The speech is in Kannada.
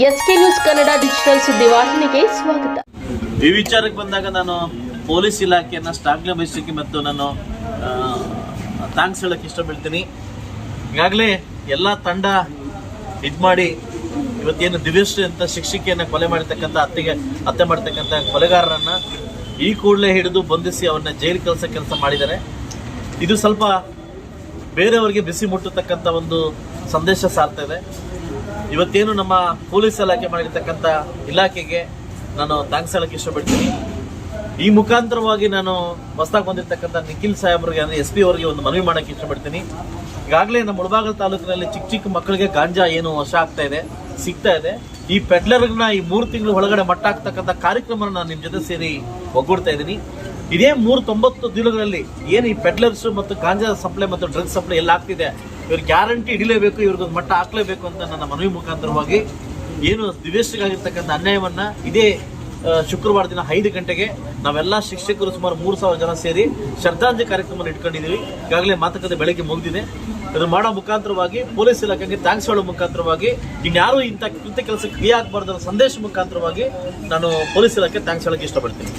ಎಸ್ಕೆ ನ್ಯೂಸ್ ಕನ್ನಡ ಡಿಜಿಟಲ್ ಸುದ್ದಿವಾಹಿನಿಗೆ ಸ್ವಾಗತ. ಈ ವಿಚಾರಕ್ಕೆ ಬಂದಾಗ ನಾನು ಪೊಲೀಸ್ ಇಲಾಖೆಯನ್ನ ಶ್ಲಾಘನೆ ಬಯಸಲಿಕ್ಕೆ ಮತ್ತು ನಾನು ಥ್ಯಾಂಕ್ಸ್ ಹೇಳಕ್ಕೆ ಇಷ್ಟಪಡ್ತೀನಿ. ಈಗಾಗಲೇ ಎಲ್ಲ ತಂಡ ಇದು ಮಾಡಿ ಇವತ್ತೇನು ದಿವ್ಯಶ್ರೀ ಅಂತ ಶಿಕ್ಷಕಿಯನ್ನು ಕೊಲೆ ಮಾಡಿರ್ತಕ್ಕಂಥ ಅತ್ತೆಗೆ ಹತ್ಯೆ ಮಾಡ್ತಕ್ಕಂಥ ಕೊಲೆಗಾರರನ್ನ ಈ ಕೂಡಲೇ ಹಿಡಿದು ಬಂಧಿಸಿ ಅವನ್ನ ಜೈಲು ಕೆಲಸ ಕೆಲಸ ಮಾಡಿದ್ದಾರೆ. ಇದು ಸ್ವಲ್ಪ ಬೇರೆಯವರಿಗೆ ಬಿಸಿ ಮುಟ್ಟತಕ್ಕಂಥ ಒಂದು ಸಂದೇಶ ಸಾರ್ತಾ ಇದೆ. ಇವತ್ತೇನು ನಮ್ಮ ಪೊಲೀಸ್ ಇಲಾಖೆ ಮಾಡಿರ್ತಕ್ಕಂಥ ಇಲಾಖೆಗೆ ನಾನು ಥ್ಯಾಂಕ್ಸ್ ಹೇಳಕ್ಕೆ ಇಷ್ಟಪಡ್ತೀನಿ. ಈ ಮುಖಾಂತರವಾಗಿ ನಾನು ಹೊಸದಾಗಿ ಬಂದಿರತಕ್ಕಂಥ ನಿಖಿಲ್ ಸಾಹೇಬ್ರಿಗೆ ಅಂದ್ರೆ ಎಸ್ ಪಿ ಅವರಿಗೆ ಒಂದು ಮನವಿ ಮಾಡಕ್ಕೆ ಇಷ್ಟಪಡ್ತೀನಿ. ಈಗಾಗಲೇ ನಮ್ಮ ಮುಳಬಾಗಲ ತಾಲೂಕಿನಲ್ಲಿ ಚಿಕ್ಕ ಚಿಕ್ಕ ಮಕ್ಕಳಿಗೆ ಗಾಂಜಾ ಏನು ವಶ ಆಗ್ತಾ ಇದೆ, ಸಿಗ್ತಾ ಇದೆ. ಈ ಪೆಡ್ಲರ್ನ ಈ ಮೂರು ತಿಂಗಳು ಒಳಗಡೆ ಮಟ್ಟ ಹಾಕ್ತಕ್ಕಂಥ ಕಾರ್ಯಕ್ರಮ ನಾನು ನಿಮ್ಮ ಜೊತೆ ಸೇರಿ ಒಗ್ಗೂಡ್ತಾ ಇದ್ದೀನಿ. ಇದೇ ಮೂರು ತೊಂಬತ್ತು ದಿನಗಳಲ್ಲಿ ಏನು ಈ ಪೆಡ್ಲರ್ಸ್ ಮತ್ತು ಗಾಂಜಾ ಸಪ್ಲೈ ಮತ್ತು ಡ್ರಗ್ಸ್ ಸಪ್ಲೈ ಎಲ್ಲ ಆಗ್ತಿದೆ ಇವ್ರಿಗೆ ಗ್ಯಾರಂಟಿ ಹಿಡಿಲೇಬೇಕು, ಇವ್ರಿಗೊಂದು ಮಟ್ಟ ಹಾಕ್ಲೇಬೇಕು ಅಂತ ನನ್ನ ಮನವಿ ಮುಖಾಂತರವಾಗಿ ಏನು ದಿವ್ಯಶ್ರಿಗಾಗಿರ್ತಕ್ಕಂಥ ಅನ್ಯಾಯವನ್ನ ಇದೇ ಶುಕ್ರವಾರ ದಿನ ಐದು ಗಂಟೆಗೆ ನಾವೆಲ್ಲ ಶಿಕ್ಷಕರು ಸುಮಾರು ಮೂರು ಸಾವಿರ ಜನ ಸೇರಿ ಶ್ರದ್ಧಾಂಜಲಿ ಕಾರ್ಯಕ್ರಮ ಇಟ್ಕೊಂಡಿದ್ದೀವಿ. ಈಗಾಗಲೇ ಮಾತುಕತೆ ಬೆಳಗ್ಗೆ ಮುಗಿದಿದೆ. ಅದನ್ನು ಮಾಡೋ ಮುಖಾಂತರವಾಗಿ ಪೊಲೀಸ್ ಇಲಾಖೆಗೆ ಥ್ಯಾಂಕ್ಸ್ ಹೇಳೋ ಮುಖಾಂತರವಾಗಿ ಇನ್ಯಾರು ಇಂಥ ಕೃತ್ಯ ಕೆಲಸಕ್ಕೆ ಕ್ರಿಯೆ ಆಗಬಾರ್ದು ಸಂದೇಶ ಮುಖಾಂತರವಾಗಿ ನಾನು ಪೊಲೀಸ್ ಇಲಾಖೆ ಥ್ಯಾಂಕ್ಸ್ ಹೇಳೋಕ್ಕೆ ಇಷ್ಟಪಡ್ತೀನಿ.